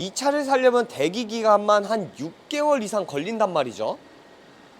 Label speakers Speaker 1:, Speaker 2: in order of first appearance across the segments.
Speaker 1: 이 차를 살려면 대기 기간만 한 6개월 이상 걸린단 말이죠.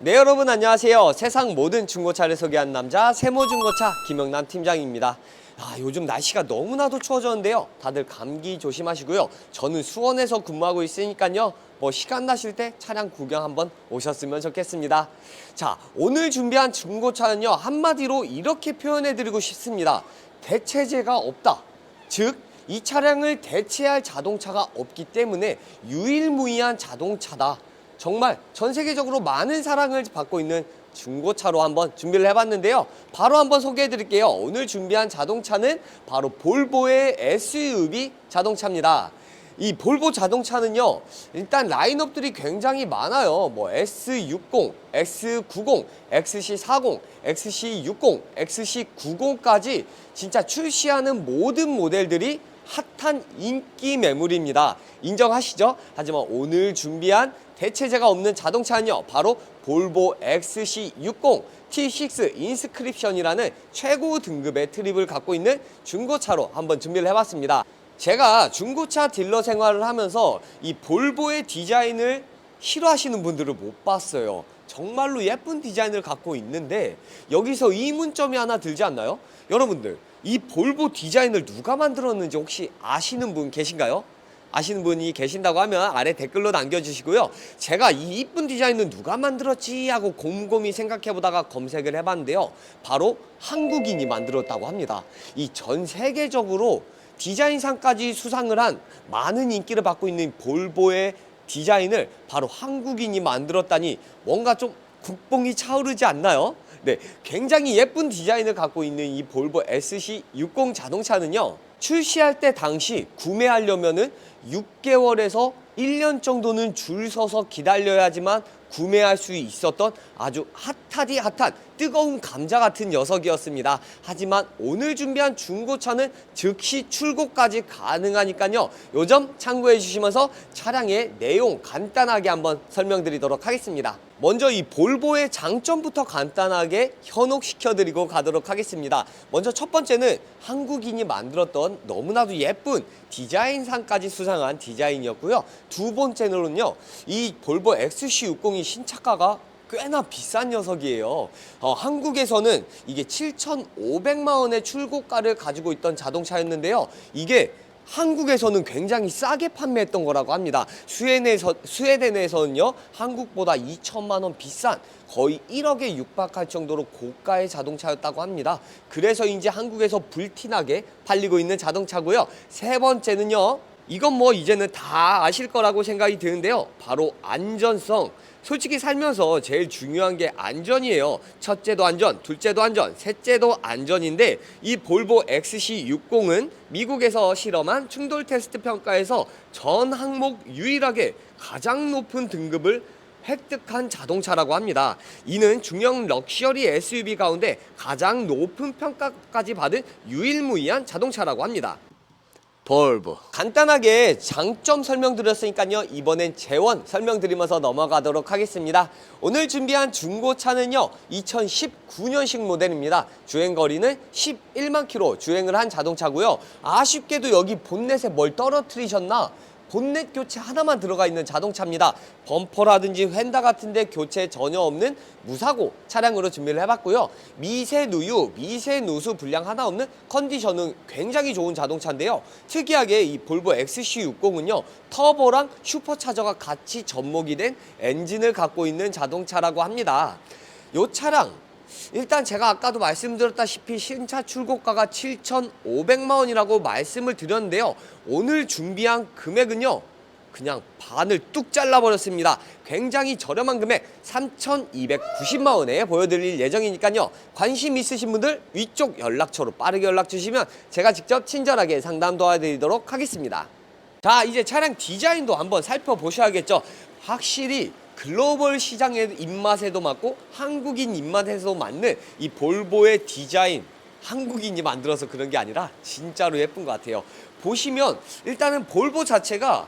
Speaker 1: 네 여러분 안녕하세요. 세상 모든 중고차를 소개한 남자 세모중고차 김영남 팀장입니다. 아, 요즘 날씨가 너무나도 추워졌는데요. 다들 감기 조심하시고요. 저는 수원에서 근무하고 있으니까요. 뭐 시간 나실 때 차량 구경 한번 오셨으면 좋겠습니다. 자, 오늘 준비한 중고차는요. 한마디로 이렇게 표현해 드리고 싶습니다. 대체제가 없다. 즉, 이 차량을 대체할 자동차가 없기 때문에 유일무이한 자동차다. 정말 전 세계적으로 많은 사랑을 받고 있는 중고차로 한번 준비를 해봤는데요. 바로 한번 소개해 드릴게요. 오늘 준비한 자동차는 바로 볼보의 SUV 자동차입니다. 이 볼보 자동차는요, 일단 라인업들이 굉장히 많아요. 뭐 S60, X90, XC40, XC60, XC90까지 진짜 출시하는 모든 모델들이 핫한 인기 매물입니다. 인정하시죠? 하지만 오늘 준비한 대체제가 없는 자동차는요. 바로 볼보 XC60 T6 인스크립션이라는 최고 등급의 트립을 갖고 있는 중고차로 한번 준비를 해봤습니다. 제가 중고차 딜러 생활을 하면서 이 볼보의 디자인을 싫어하시는 분들을 못 봤어요. 정말로 예쁜 디자인을 갖고 있는데 여기서 의문점이 하나 들지 않나요? 여러분들 이 볼보 디자인을 누가 만들었는지 혹시 아시는 분 계신가요? 아시는 분이 계신다고 하면 아래 댓글로 남겨주시고요. 제가 이 이쁜 디자인은 누가 만들었지 하고 곰곰이 생각해보다가 검색을 해봤는데요. 바로 한국인이 만들었다고 합니다. 이 전 세계적으로 디자인상까지 수상을 한 많은 인기를 받고 있는 볼보의 디자인을 바로 한국인이 만들었다니 뭔가 좀 국뽕이 차오르지 않나요? 네, 굉장히 예쁜 디자인을 갖고 있는 이 볼보 SC60 자동차는요. 출시할 때 당시 구매하려면은 6개월에서 1년 정도는 줄 서서 기다려야지만 구매할 수 있었던 아주 핫하디 핫한 뜨거운 감자 같은 녀석이었습니다. 하지만 오늘 준비한 중고차는 즉시 출고까지 가능하니까요. 요 점 참고해 주시면서 차량의 내용 간단하게 한번 설명드리도록 하겠습니다. 먼저 이 볼보의 장점부터 간단하게 현혹시켜 드리고 가도록 하겠습니다. 먼저 첫 번째는 한국인이 만들었던 너무나도 예쁜 디자인상까지 수상한 디자인이었고요. 두 번째는요. 이 볼보 XC60이 신차가가 꽤나 비싼 녀석이에요. 어, 한국에서는 이게 7,500만 원의 출고가를 가지고 있던 자동차였는데요. 이게 한국에서는 굉장히 싸게 판매했던 거라고 합니다. 스웨덴에서, 스웨덴에서는요, 한국보다 2천만 원 비싼 거의 1억에 육박할 정도로 고가의 자동차였다고 합니다. 그래서 이제 한국에서 불티나게 팔리고 있는 자동차고요. 세 번째는요, 이건 뭐 이제는 다 아실 거라고 생각이 드는데요. 바로 안전성. 솔직히 살면서 제일 중요한 게 안전이에요. 첫째도 안전, 둘째도 안전, 셋째도 안전인데 이 볼보 XC60은 미국에서 실험한 충돌 테스트 평가에서 전 항목 유일하게 가장 높은 등급을 획득한 자동차라고 합니다. 이는 중형 럭셔리 SUV 가운데 가장 높은 평가까지 받은 유일무이한 자동차라고 합니다. 볼보 간단하게 장점 설명드렸으니까요. 이번엔 재원 설명드리면서 넘어가도록 하겠습니다. 오늘 준비한 중고차는요 2019년식 모델입니다. 주행거리는 11만 킬로 주행을 한 자동차고요. 아쉽게도 여기 본넷에 뭘 떨어뜨리셨나 본넷 교체 하나만 들어가 있는 자동차입니다. 범퍼라든지 휀다 같은데 교체 전혀 없는 무사고 차량으로 준비를 해봤고요. 미세 누유, 미세 누수 불량 하나 없는 컨디션은 굉장히 좋은 자동차인데요. 특이하게 이 볼보 XC60은요 터보랑 슈퍼차저가 같이 접목이 된 엔진을 갖고 있는 자동차라고 합니다. 이 차량 일단 제가 아까도 말씀드렸다시피 신차 출고가가 7,500만 원이라고 말씀을 드렸는데요. 오늘 준비한 금액은요. 그냥 반을 뚝 잘라버렸습니다. 굉장히 저렴한 금액 3,290만 원에 보여드릴 예정이니까요. 관심 있으신 분들 위쪽 연락처로 빠르게 연락 주시면 제가 직접 친절하게 상담 도와드리도록 하겠습니다. 자 이제 차량 디자인도 한번 살펴보셔야겠죠. 확실히 글로벌 시장의 입맛에도 맞고 한국인 입맛에도 맞는 이 볼보의 디자인 한국인이 만들어서 그런 게 아니라 진짜로 예쁜 것 같아요. 보시면 일단은 볼보 자체가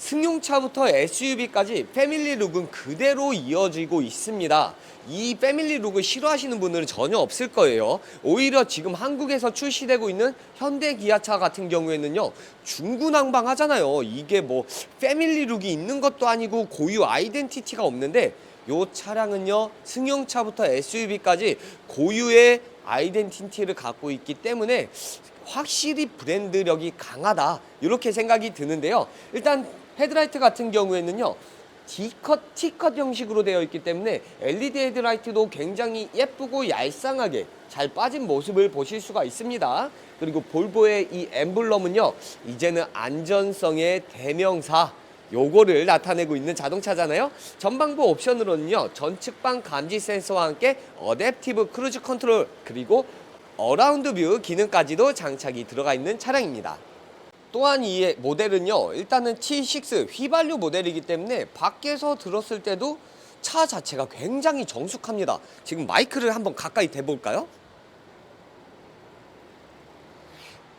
Speaker 1: 승용차부터 SUV까지 패밀리 룩은 그대로 이어지고 있습니다. 이 패밀리 룩을 싫어하시는 분들은 전혀 없을 거예요. 오히려 지금 한국에서 출시되고 있는 현대 기아차 같은 경우에는요, 중구난방 하잖아요. 이게 뭐 패밀리 룩이 있는 것도 아니고 고유 아이덴티티가 없는데 요 차량은요, 승용차부터 SUV까지 고유의 아이덴티티를 갖고 있기 때문에 확실히 브랜드력이 강하다 이렇게 생각이 드는데요. 일단 헤드라이트 같은 경우에는요. D컷, T컷 형식으로 되어 있기 때문에 LED 헤드라이트도 굉장히 예쁘고 얄쌍하게 잘 빠진 모습을 보실 수가 있습니다. 그리고 볼보의 이 엠블럼은요. 이제는 안전성의 대명사 요거를 나타내고 있는 자동차잖아요. 전방부 옵션으로는요. 전측방 감지 센서와 함께 어댑티브 크루즈 컨트롤 그리고 어라운드 뷰 기능까지도 장착이 들어가 있는 차량입니다. 또한 이 모델은요. 일단은 T6 휘발유 모델이기 때문에 밖에서 들었을 때도 차 자체가 굉장히 정숙합니다. 지금 마이크를 한번 가까이 대볼까요?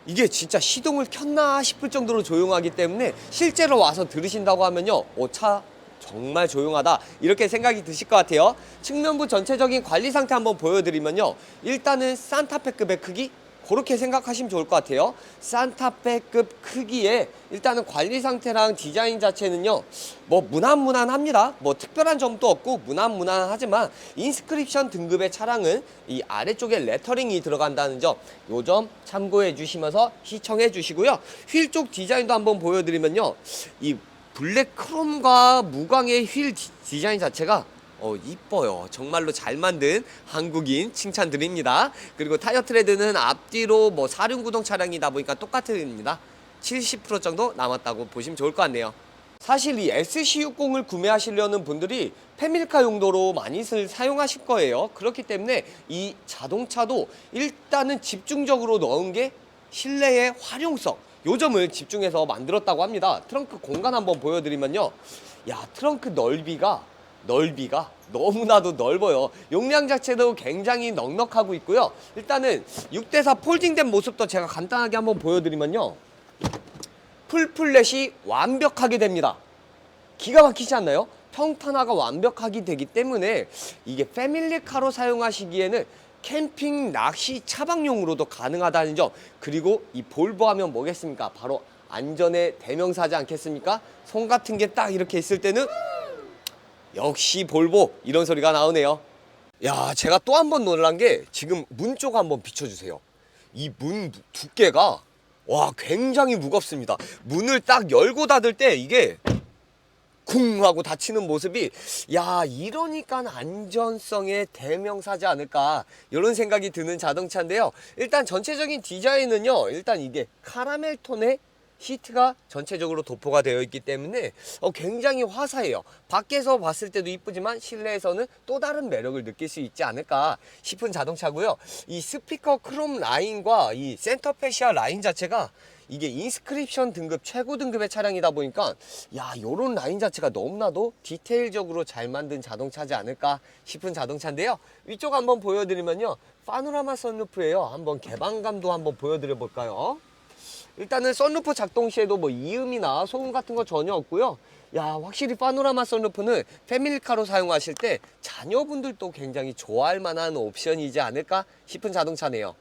Speaker 1: 이게 진짜 시동을 켰나 싶을 정도로 조용하기 때문에 실제로 와서 들으신다고 하면요. 오, 차 정말 조용하다. 이렇게 생각이 드실 것 같아요. 측면부 전체적인 관리 상태 한번 보여드리면요. 일단은 산타페급의 크기, 그렇게 생각하시면 좋을 것 같아요. 산타페급 크기에 일단은 관리 상태랑 디자인 자체는요. 뭐 무난무난합니다. 뭐 특별한 점도 없고 무난무난하지만 인스크립션 등급의 차량은 이 아래쪽에 레터링이 들어간다는 점, 요 점 참고해 주시면서 시청해 주시고요. 휠 쪽 디자인도 한번 보여드리면요. 이 블랙 크롬과 무광의 휠 디- 디자인 자체가 어 이뻐요. 정말로 잘 만든 한국인 칭찬드립니다. 그리고 타이어 트레드는 앞뒤로 뭐 사륜구동 차량이다 보니까 똑같습니다. 70% 정도 남았다고 보시면 좋을 것 같네요. 사실 이 SC60을 구매하시려는 분들이 패밀카 용도로 많이들 사용하실 거예요. 그렇기 때문에 이 자동차도 일단은 집중적으로 넣은 게 실내의 활용성 요 점을 집중해서 만들었다고 합니다. 트렁크 공간 한번 보여드리면요. 야 트렁크 넓이가 넓이가 너무나도 넓어요. 용량 자체도 굉장히 넉넉하고 있고요. 일단은 6대4 폴딩된 모습도 제가 간단하게 한번 보여드리면요. 풀플랫이 완벽하게 됩니다. 기가 막히지 않나요? 평탄화가 완벽하게 되기 때문에 이게 패밀리카로 사용하시기에는 캠핑, 낚시, 차박용으로도 가능하다는 점 그리고 이 볼보 하면 뭐겠습니까? 바로 안전의 대명사지 않겠습니까? 손 같은 게 딱 이렇게 있을 때는 역시 볼보 이런 소리가 나오네요. 야, 제가 또 한 번 놀란 게 지금 문 쪽 한번 비춰주세요. 이 문 두께가 와 굉장히 무겁습니다. 문을 딱 열고 닫을 때 이게 쿵 하고 닫히는 모습이 야 이러니까 안전성의 대명사지 않을까 이런 생각이 드는 자동차인데요. 일단 전체적인 디자인은요. 일단 이게 카라멜 톤의 시트가 전체적으로 도포가 되어 있기 때문에 어, 굉장히 화사해요. 밖에서 봤을 때도 이쁘지만 실내에서는 또 다른 매력을 느낄 수 있지 않을까 싶은 자동차고요. 이 스피커 크롬 라인과 이 센터 페시아 라인 자체가 이게 인스크립션 등급 최고 등급의 차량이다 보니까 야 요런 라인 자체가 너무나도 디테일적으로 잘 만든 자동차지 않을까 싶은 자동차인데요 위쪽 한번 보여드리면요 파노라마 선루프예요 한번 개방감도 한번 보여드려 볼까요 일단은 선루프 작동 시에도 뭐 이음이나 소음 같은 거 전혀 없고요. 야 확실히 파노라마 선루프는 패밀리카로 사용하실 때 자녀분들도 굉장히 좋아할 만한 옵션이지 않을까 싶은 자동차네요.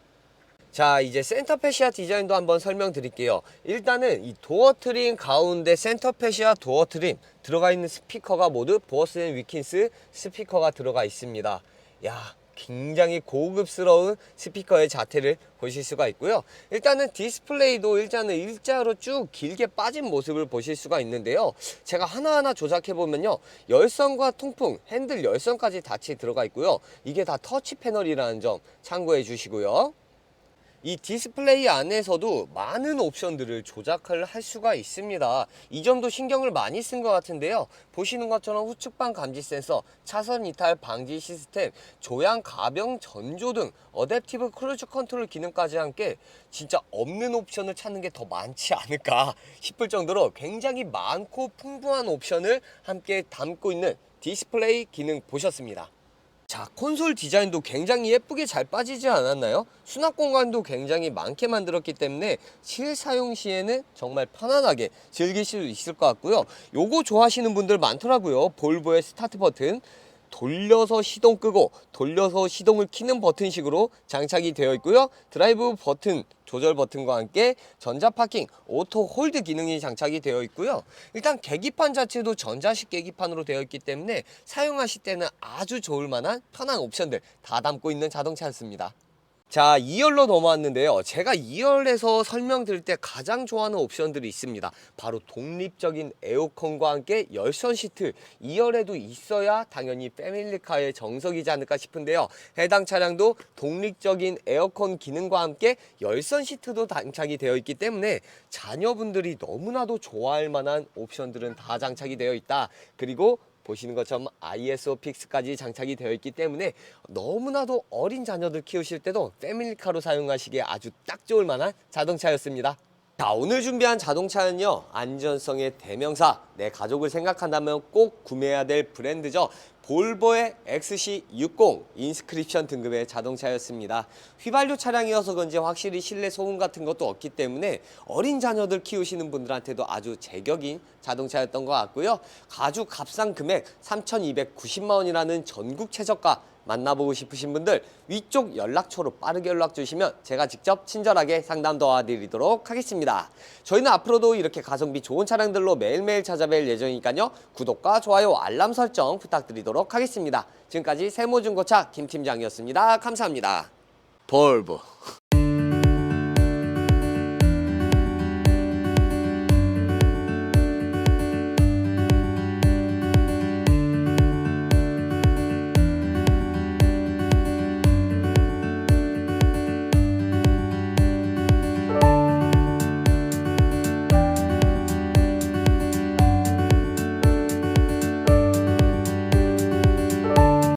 Speaker 1: 자 이제 센터페시아 디자인도 한번 설명드릴게요 일단은 이 도어 트림 가운데 센터페시아 도어 트림 들어가 있는 스피커가 모두 보어스 앤 위킨스 스피커가 들어가 있습니다 야 굉장히 고급스러운 스피커의 자태를 보실 수가 있고요. 일단은 디스플레이도 일단은 일자로 쭉 길게 빠진 모습을 보실 수가 있는데요. 제가 하나하나 조작해 보면요. 열선과 통풍 핸들 열선까지 같이 들어가 있고요. 이게 다 터치 패널이라는 점 참고해 주시고요 이 디스플레이 안에서도 많은 옵션들을 조작을 할 수가 있습니다. 이 점도 신경을 많이 쓴 것 같은데요. 보시는 것처럼 후측방 감지 센서, 차선 이탈 방지 시스템, 조향 가병 전조 등 어댑티브 크루즈 컨트롤 기능까지 함께 진짜 없는 옵션을 찾는 게 더 많지 않을까 싶을 정도로 굉장히 많고 풍부한 옵션을 함께 담고 있는 디스플레이 기능 보셨습니다. 자, 콘솔 디자인도 굉장히 예쁘게 잘 빠지지 않았나요? 수납 공간도 굉장히 많게 만들었기 때문에 실 사용 시에는 정말 편안하게 즐길 수 있을 것 같고요. 요거 좋아하시는 분들 많더라고요. 볼보의 스타트 버튼. 돌려서 시동 끄고 돌려서 시동을 키는 버튼식으로 장착이 되어 있고요. 드라이브 버튼 조절 버튼과 함께 전자 파킹, 오토 홀드 기능이 장착이 되어 있고요. 일단 계기판 자체도 전자식 계기판으로 되어 있기 때문에 사용하실 때는 아주 좋을 만한 편한 옵션들 다 담고 있는 자동차였습니다. 자, 2열로 넘어왔는데요. 제가 2열에서 설명드릴 때 가장 좋아하는 옵션들이 있습니다. 바로 독립적인 에어컨과 함께 열선 시트 2열에도 있어야 당연히 패밀리카의 정석이지 않을까 싶은데요. 해당 차량도 독립적인 에어컨 기능과 함께 열선 시트도 장착이 되어 있기 때문에 자녀분들이 너무나도 좋아할 만한 옵션들은 다 장착이 되어 있다. 그리고 보시는 것처럼 ISO 픽스까지 장착이 되어 있기 때문에 너무나도 어린 자녀들 키우실 때도 패밀리카로 사용하시기에 아주 딱 좋을 만한 자동차였습니다. 자, 오늘 준비한 자동차는요, 안전성의 대명사, 내 가족을 생각한다면 꼭 구매해야 될 브랜드죠. 볼보의 XC60 인스크립션 등급의 자동차였습니다. 휘발유 차량이어서 그런지 확실히 실내 소음 같은 것도 없기 때문에 어린 자녀들 키우시는 분들한테도 아주 제격인 자동차였던 것 같고요. 가죽 값싼 금액 3,290만 원이라는 전국 최저가 만나보고 싶으신 분들 위쪽 연락처로 빠르게 연락 주시면 제가 직접 친절하게 상담 도와드리도록 하겠습니다. 저희는 앞으로도 이렇게 가성비 좋은 차량들로 매일매일 찾아뵐 예정이니까요. 구독과 좋아요, 알람 설정 부탁드리도록 하겠습니다. 지금까지 세모중고차 김 팀장이었습니다. 감사합니다. 볼보.